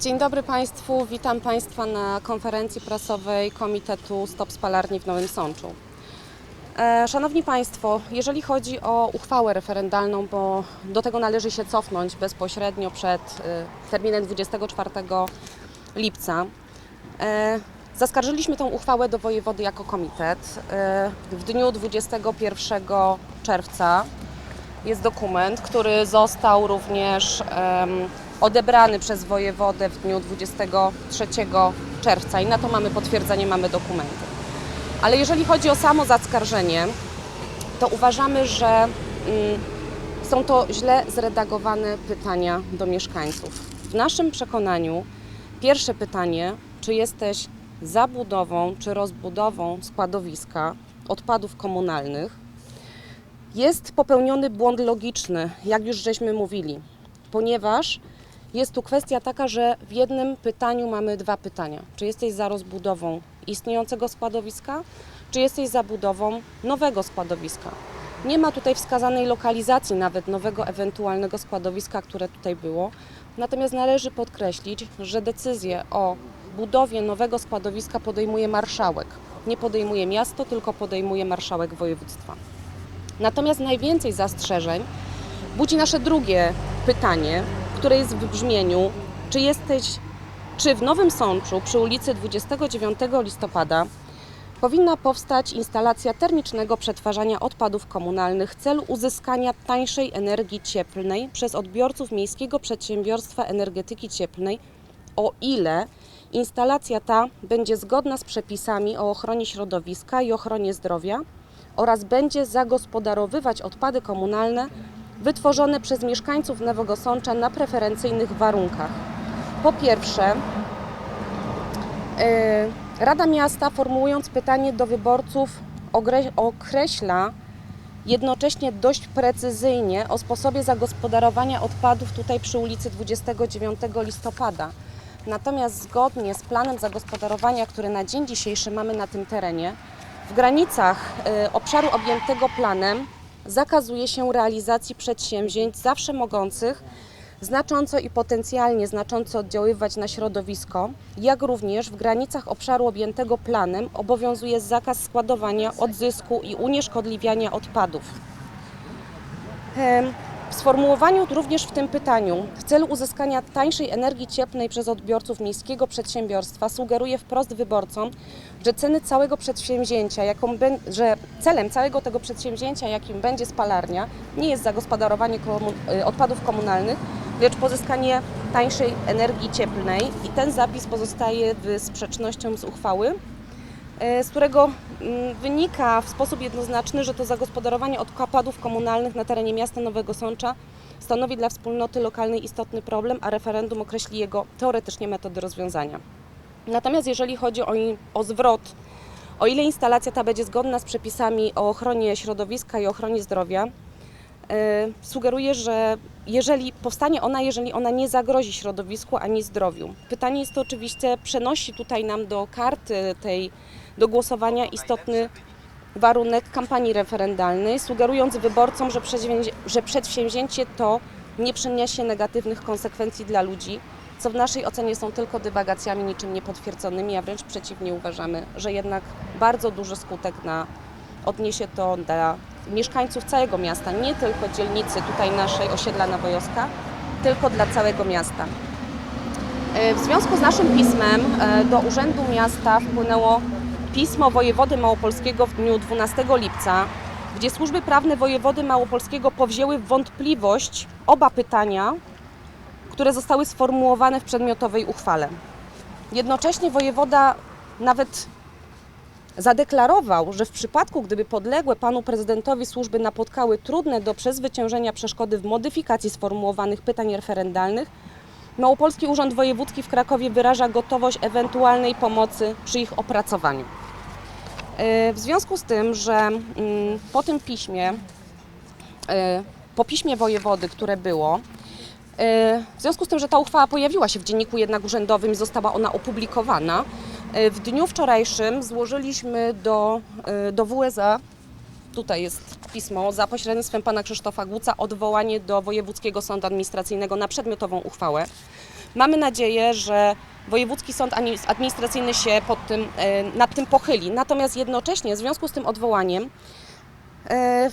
Dzień dobry Państwu, witam Państwa na konferencji prasowej Komitetu Stop Spalarni w Nowym Sączu. E, Szanowni Państwo, jeżeli chodzi o uchwałę referendalną, bo do tego należy się cofnąć bezpośrednio przed e, terminem 24 lipca, e, zaskarżyliśmy tę uchwałę do wojewody jako komitet. W dniu 21 czerwca jest dokument, który został również odebrany przez wojewodę w dniu 23 czerwca i na to mamy potwierdzenie, mamy dokumenty. Ale jeżeli chodzi o samo zaskarżenie, to uważamy, że mm, są to źle zredagowane pytania do mieszkańców. W naszym przekonaniu pierwsze pytanie, czy jesteś za budową czy rozbudową składowiska odpadów komunalnych, jest popełniony błąd logiczny, jak już żeśmy mówili, ponieważ jest tu kwestia taka, że w jednym pytaniu mamy dwa pytania. Czy jesteś za rozbudową istniejącego składowiska, czy jesteś za budową nowego składowiska? Nie ma tutaj wskazanej lokalizacji nawet nowego ewentualnego składowiska, które tutaj było. Natomiast należy podkreślić, że decyzję o budowie nowego składowiska podejmuje marszałek. Nie podejmuje miasto, tylko podejmuje marszałek województwa. Natomiast najwięcej zastrzeżeń budzi nasze drugie pytanie, które jest w brzmieniu: czy jesteś, czy w Nowym Sączu przy ulicy 29 listopada powinna powstać instalacja termicznego przetwarzania odpadów komunalnych w celu uzyskania tańszej energii cieplnej przez odbiorców Miejskiego Przedsiębiorstwa Energetyki Cieplnej, o ile instalacja ta będzie zgodna z przepisami o ochronie środowiska i ochronie zdrowia oraz będzie zagospodarowywać odpady komunalne wytworzone przez mieszkańców Nowego Sącza na preferencyjnych warunkach. Po pierwsze, yy, Rada Miasta formułując pytanie do wyborców określa jednocześnie dość precyzyjnie o sposobie zagospodarowania odpadów tutaj przy ulicy 29 listopada. Natomiast zgodnie z planem zagospodarowania, który na dzień dzisiejszy mamy na tym terenie, w granicach y, obszaru objętego planem zakazuje się realizacji przedsięwzięć zawsze mogących znacząco i potencjalnie znacząco oddziaływać na środowisko, jak również w granicach obszaru objętego planem obowiązuje zakaz składowania, odzysku i unieszkodliwiania odpadów. W sformułowaniu również w tym pytaniu w celu uzyskania tańszej energii cieplnej przez odbiorców miejskiego przedsiębiorstwa sugeruje wprost wyborcom, że ceny całego przedsięwzięcia, jaką że celem całego tego przedsięwzięcia, jakim będzie spalarnia, nie jest zagospodarowanie y, odpadów komunalnych, lecz pozyskanie tańszej energii cieplnej. I ten zapis pozostaje w sprzecznością z uchwały z którego mm, wynika w sposób jednoznaczny, że to zagospodarowanie odpadów komunalnych na terenie miasta Nowego Sącza stanowi dla wspólnoty lokalnej istotny problem, a referendum określi jego teoretycznie metody rozwiązania. Natomiast jeżeli chodzi o, o zwrot, o ile instalacja ta będzie zgodna z przepisami o ochronie środowiska i ochronie zdrowia, e, sugeruje, że jeżeli powstanie ona, jeżeli ona nie zagrozi środowisku ani zdrowiu. Pytanie jest to oczywiście, przenosi tutaj nam do karty tej do głosowania istotny warunek kampanii referendalnej, sugerując wyborcom, że, że przedsięwzięcie to nie przyniesie negatywnych konsekwencji dla ludzi, co w naszej ocenie są tylko dywagacjami niczym niepotwierdzonymi, a wręcz przeciwnie uważamy, że jednak bardzo duży skutek na, odniesie to dla mieszkańców całego miasta, nie tylko dzielnicy tutaj naszej osiedla Nawojowska, tylko dla całego miasta. E, W związku z naszym pismem e, do Urzędu Miasta wpłynęło pismo wojewody małopolskiego w dniu 12 lipca, gdzie służby prawne wojewody małopolskiego powzięły wątpliwość oba pytania, które zostały sformułowane w przedmiotowej uchwale. Jednocześnie wojewoda nawet zadeklarował, że w przypadku, gdyby podległe panu prezydentowi służby napotkały trudne do przezwyciężenia przeszkody w modyfikacji sformułowanych pytań referendalnych, Małopolski Urząd Wojewódzki w Krakowie wyraża gotowość ewentualnej pomocy przy ich opracowaniu. E, W związku z tym, że mm, po tym piśmie, e, po piśmie wojewody, które było, e, w związku z tym, że ta uchwała pojawiła się w dzienniku jednak urzędowym i została ona opublikowana, w dniu wczorajszym złożyliśmy do, e, do WSA tutaj jest pismo za pośrednictwem pana Krzysztofa Guca, odwołanie do Wojewódzkiego Sądu Administracyjnego na przedmiotową uchwałę. Mamy nadzieję, że Wojewódzki Sąd Administracyjny się pod tym, e, nad tym pochyli. Natomiast jednocześnie w związku z tym odwołaniem e,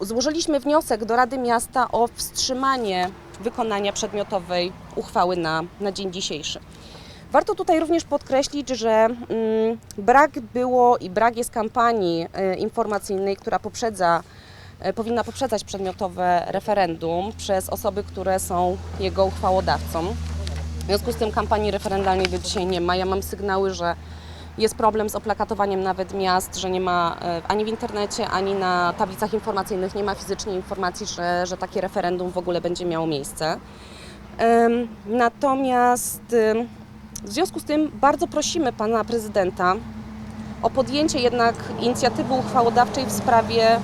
złożyliśmy wniosek do Rady Miasta o wstrzymanie wykonania przedmiotowej uchwały na, na dzień dzisiejszy. Warto tutaj również podkreślić, że mm, brak było i brak jest kampanii e, informacyjnej, która poprzedza, e, powinna poprzedzać przedmiotowe referendum przez osoby, które są jego uchwałodawcą. W związku z tym kampanii referendalnej do dzisiaj nie ma. Ja mam sygnały, że jest problem z oplakatowaniem nawet miast, że nie ma e, ani w internecie, ani na tablicach informacyjnych nie ma fizycznie informacji, że, że takie referendum w ogóle będzie miało miejsce. Natomiast w związku z tym bardzo prosimy pana prezydenta o podjęcie jednak inicjatywy uchwałodawczej w sprawie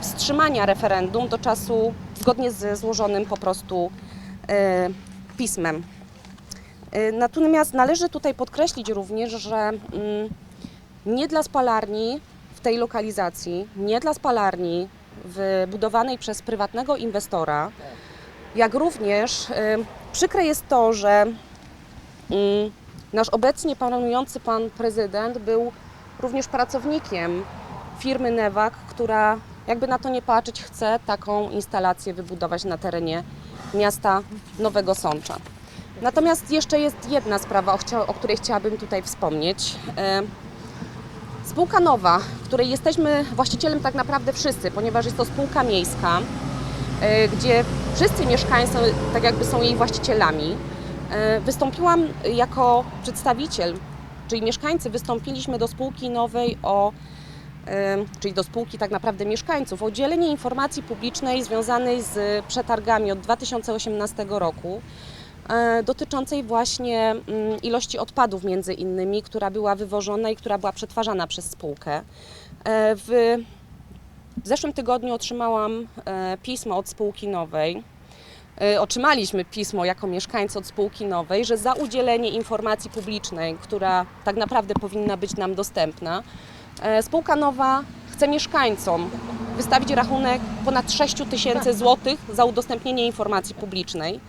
wstrzymania referendum do czasu zgodnie ze złożonym po prostu e, pismem. E, Natomiast należy tutaj podkreślić również, że mm, nie dla spalarni w tej lokalizacji, nie dla spalarni wybudowanej przez prywatnego inwestora, jak również y, przykre jest to, że nasz obecnie panujący pan prezydent był również pracownikiem firmy Newak, która jakby na to nie patrzeć chce taką instalację wybudować na terenie miasta Nowego Sącza. Natomiast jeszcze jest jedna sprawa, o, której chciałabym tutaj wspomnieć. E, Spółka nowa, której jesteśmy właścicielem tak naprawdę wszyscy, ponieważ jest to spółka miejska, e, gdzie wszyscy mieszkańcy tak jakby są jej właścicielami. E, Wystąpiłam jako przedstawiciel, czyli mieszkańcy wystąpiliśmy do spółki nowej o e, czyli do spółki tak naprawdę mieszkańców, o udzielenie informacji publicznej związanej z przetargami od 2018 roku e, dotyczącej właśnie mm, ilości odpadów między innymi, która była wywożona i która była przetwarzana przez spółkę. W zeszłym tygodniu otrzymałam pismo od spółki nowej. E, Otrzymaliśmy pismo jako mieszkańcy od spółki nowej, że za udzielenie informacji publicznej, która tak naprawdę powinna być nam dostępna, e, spółka nowa chce mieszkańcom wystawić rachunek ponad 6 tysięcy złotych za udostępnienie informacji publicznej.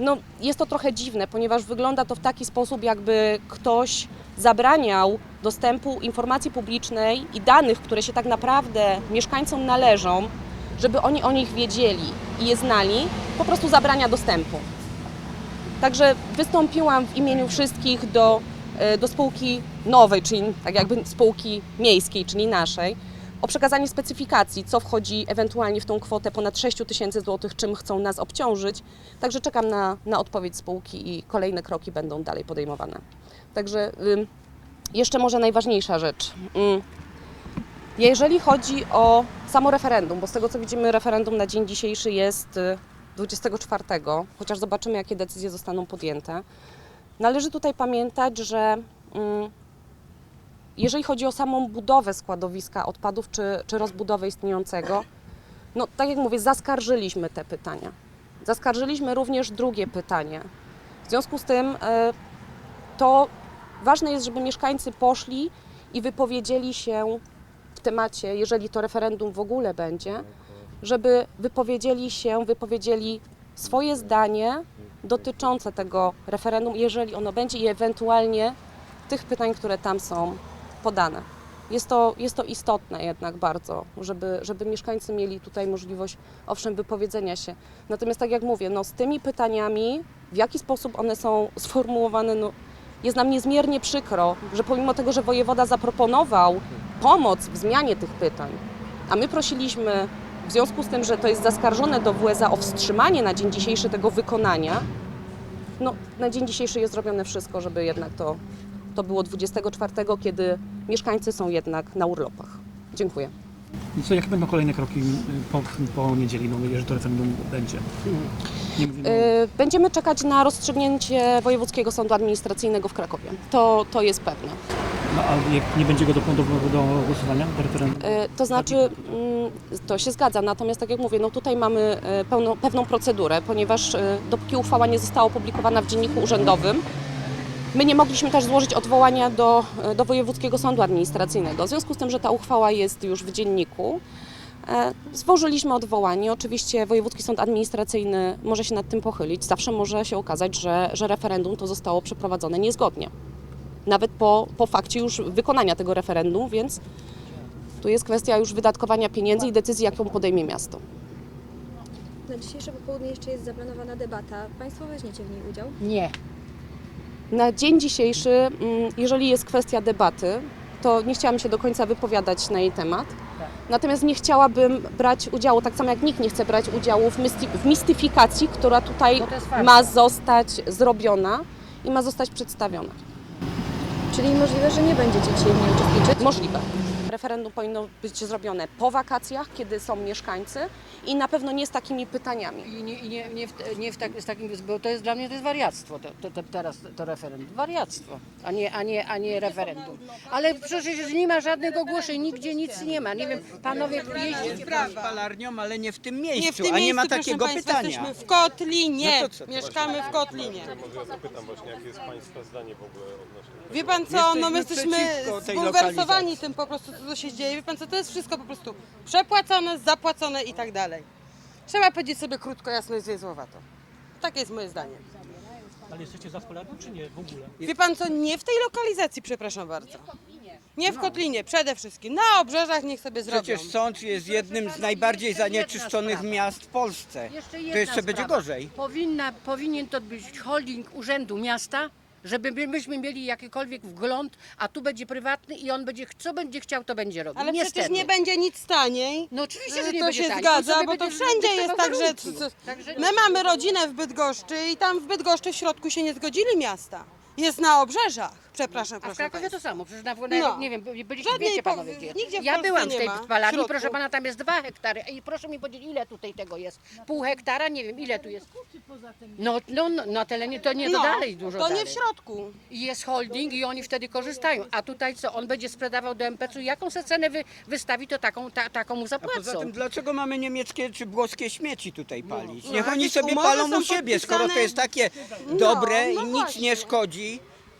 No, jest to trochę dziwne, ponieważ wygląda to w taki sposób, jakby ktoś zabraniał dostępu informacji publicznej i danych, które się tak naprawdę mieszkańcom należą, żeby oni o nich wiedzieli i je znali, po prostu zabrania dostępu. Także wystąpiłam w imieniu wszystkich do, e, do spółki nowej, czyli tak jakby spółki miejskiej, czyli naszej, o przekazanie specyfikacji, co wchodzi ewentualnie w tą kwotę ponad 6 tysięcy złotych, czym chcą nas obciążyć. Także czekam na, na odpowiedź spółki i kolejne kroki będą dalej podejmowane. Także jeszcze może najważniejsza rzecz. Ym, jeżeli chodzi o samo referendum, bo z tego co widzimy, referendum na dzień dzisiejszy jest y, 24, chociaż zobaczymy, jakie decyzje zostaną podjęte. Należy tutaj pamiętać, że mm, jeżeli chodzi o samą budowę składowiska odpadów czy, czy rozbudowę istniejącego, no tak jak mówię, zaskarżyliśmy te pytania. Zaskarżyliśmy również drugie pytanie. W związku z tym e, to ważne jest, żeby mieszkańcy poszli i wypowiedzieli się w temacie, jeżeli to referendum w ogóle będzie, żeby wypowiedzieli się, wypowiedzieli swoje zdanie dotyczące tego referendum, jeżeli ono będzie i ewentualnie tych pytań, które tam są podane. Jest to, jest to istotne jednak bardzo, żeby, żeby mieszkańcy mieli tutaj możliwość, owszem, wypowiedzenia się. Natomiast tak jak mówię, no, z tymi pytaniami, w jaki sposób one są sformułowane, no, jest nam niezmiernie przykro, że pomimo tego, że wojewoda zaproponował pomoc w zmianie tych pytań, a my prosiliśmy w związku z tym, że to jest zaskarżone do WSA o wstrzymanie na dzień dzisiejszy tego wykonania, no, na dzień dzisiejszy jest zrobione wszystko, żeby jednak to, to było 24, kiedy mieszkańcy są jednak na urlopach. Dziękuję. I co, jakie będą kolejne kroki y, po, po niedzieli, jeżeli to referendum będzie? Nie mówimy o... Y, Będziemy czekać na rozstrzygnięcie Wojewódzkiego Sądu Administracyjnego w Krakowie. To, to jest pewne. No, a jak nie będzie go do, do, do głosowania, do referendum? Y, To znaczy, mm, to się zgadza, natomiast tak jak mówię, no tutaj mamy y, pełną, pewną procedurę, ponieważ y, dopóki uchwała nie została opublikowana w Dzienniku Urzędowym, My nie mogliśmy też złożyć odwołania do, do Wojewódzkiego Sądu Administracyjnego. W związku z tym, że ta uchwała jest już w dzienniku, e, złożyliśmy odwołanie. Oczywiście Wojewódzki Sąd Administracyjny może się nad tym pochylić. Zawsze może się okazać, że, że referendum to zostało przeprowadzone niezgodnie. Nawet po, po fakcie już wykonania tego referendum, więc tu jest kwestia już wydatkowania pieniędzy i decyzji, jaką podejmie miasto. Na dzisiejsze popołudnie jeszcze jest zaplanowana debata. Państwo weźmiecie w niej udział? Nie. Na dzień dzisiejszy, mm, jeżeli jest kwestia debaty, to nie chciałam się do końca wypowiadać na jej temat. Natomiast nie chciałabym brać udziału, tak samo jak nikt nie chce brać udziału w, w mistyfikacji, która tutaj ma zostać zrobiona i ma zostać przedstawiona. Czyli możliwe, że nie będziecie dzisiaj w niej uczestniczyć? Możliwe. Referendum powinno być zrobione po wakacjach, kiedy są mieszkańcy i na pewno nie z takimi pytaniami. I nie, i nie, nie, w, nie w tak, z takim, bo to jest dla mnie to jest wariactwo, to, to, to, teraz to referendum. Wariactwo, a nie, a, nie, a nie referendum. Ale przecież nie ma żadnych ogłoszeń, nigdzie nic nie ma. Nie wiem, panowie jeździ. z palarnią, ale nie w tym miejscu, Nie w tym a nie ma miejscu, takiego państwa, pytania. Jesteśmy w Kotlinie. No to co? Mieszkamy w Kotlinie. Może ja zapytam właśnie, jakie jest Państwa zdanie w ogóle odnośnie tego? Wie pan co, no my Jesteśmy jesteśmy przeciwko tej zbulwersowani lokalizacji. tym po prostu, co się dzieje. Wie pan co, to jest wszystko po prostu przepłacone, zapłacone i tak dalej. Trzeba powiedzieć sobie krótko, jasno i zwiezłowato. Takie jest moje zdanie. Ale jesteście za Spolarną, czy nie w ogóle? Wie pan co, nie w tej lokalizacji, przepraszam bardzo. Nie w Kotlinie, przede wszystkim. Na obrzeżach niech sobie zrobią. Przecież Sącz jest jednym z najbardziej zanieczyszczonych miast w Polsce. Jeszcze To jedna jeszcze będzie sprawa. gorzej. Powinna, powinien to być holding urzędu miasta, żeby my- myśmy mieli jakikolwiek wgląd, a tu będzie prywatny i on będzie, co będzie chciał, to będzie robił. Ale Niestety. przecież nie będzie nic taniej. No oczywiście, że nie to będzie się taniej. On zgadza, sobie bo to będzie wszędzie jest tak, że warunki. co- Także my mamy rodzinę w Bydgoszczy i tam w Bydgoszczy w środku się nie zgodzili miasta. Jest na obrzeżach. Przepraszam, A w proszę Krakowie państwa. to samo, przecież na, na, No. nie wiem, byliście, Żadnej wiecie po- panowie gdzie. nigdzie w Ja Polsce byłam w nie tej ma spalarni, środku. proszę pana, tam jest dwa hektary i proszę mi powiedzieć, ile tutaj tego jest? Pół hektara? Nie wiem, ile tu jest? No, no, no na terenie to nie, to No, dalej dużo To dalej. nie w środku. I jest holding i oni wtedy korzystają. A tutaj co, on będzie sprzedawał do MPC-u, jaką se cenę wy, wystawi, to taką, ta, taką mu A poza zapłacą. tym, dlaczego mamy niemieckie czy włoskie śmieci tutaj palić? No, Niech oni jakieś sobie umowy palą są u siebie, skoro to podpisane. jest takie dobre no i nic właśnie. nie szkodzi.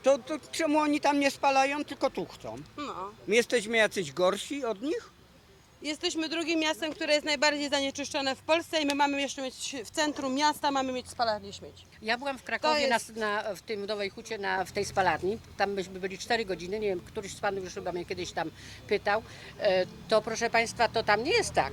To, to czemu oni tam nie spalają, tylko tu chcą? No. My jesteśmy jacyś gorsi od nich? Jesteśmy drugim miastem, które jest najbardziej zanieczyszczone w Polsce i my mamy jeszcze mieć w centrum miasta, mamy mieć spalarnię śmieci. Ja byłam w Krakowie jest- na, na, w tym Nowej Hucie, na, w tej spalarni. Tam myśmy byli 4 godziny. Nie wiem, któryś z panów już chyba mnie kiedyś tam pytał. E, To proszę państwa, to tam nie jest tak.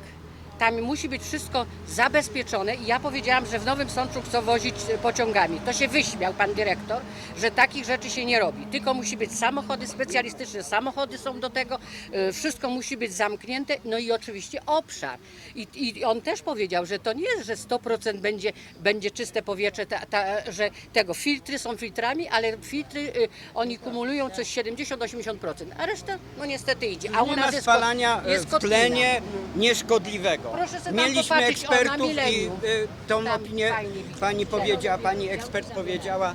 Tam musi być wszystko zabezpieczone i ja powiedziałam, że w Nowym Sączu chcą wozić e, pociągami. To się wyśmiał pan dyrektor, że takich rzeczy się nie robi. Tylko musi być samochody specjalistyczne, samochody są do tego, e, wszystko musi być zamknięte, no i oczywiście obszar. I, i on też powiedział, że to nie jest, że 100% będzie, będzie czyste powietrze, ta, ta, że tego filtry są filtrami, ale filtry y, oni kumulują coś 70-80%, a reszta no niestety idzie. A u nas ma jest spalania e, jest w kotlina. tlenie nieszkodliwego. Proszę se tam Mieliśmy popatrzeć, o, na ekspertów i y, tą Tam opinię fajnie pani powiedziała, pani ekspert powiedziała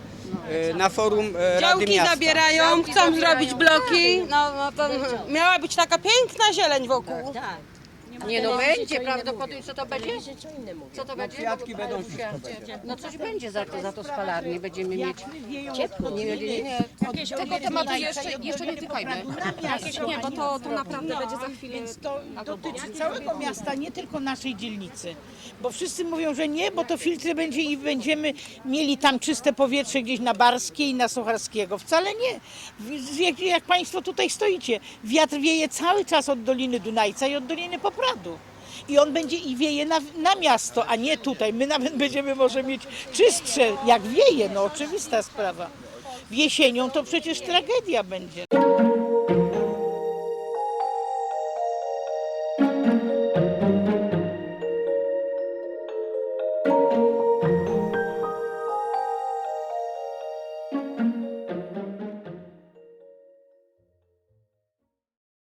y, na forum y, Rady Działki Miasta. zabierają, Działki chcą zabierają. zrobić bloki. No, no to miała być taka piękna zieleń wokół. Nie no będzie, prawdopodobnie co to będzie? Co to będzie? kwiatki będą, wszystko będzie. No coś będzie za to, za to spalarni, będziemy mieć ciepło. Nie, nie, nie, nie. Tego tematu jeszcze, jeszcze nie tykajmy. Nie, bo to, to naprawdę będzie za chwilę. Więc to dotyczy całego miasta, nie tylko naszej dzielnicy. Bo wszyscy mówią, że nie, bo to filtry będzie i będziemy mieli tam czyste powietrze gdzieś na Barskiej i na Sucharskiego. Wcale nie. Jak, jak Państwo tutaj stoicie, wiatr wieje cały czas od Doliny Dunajca i od Doliny I on będzie i wieje na, na miasto, a nie tutaj. My nawet będziemy może mieć czystsze, jak wieje, no oczywista sprawa. Jesienią to przecież tragedia będzie.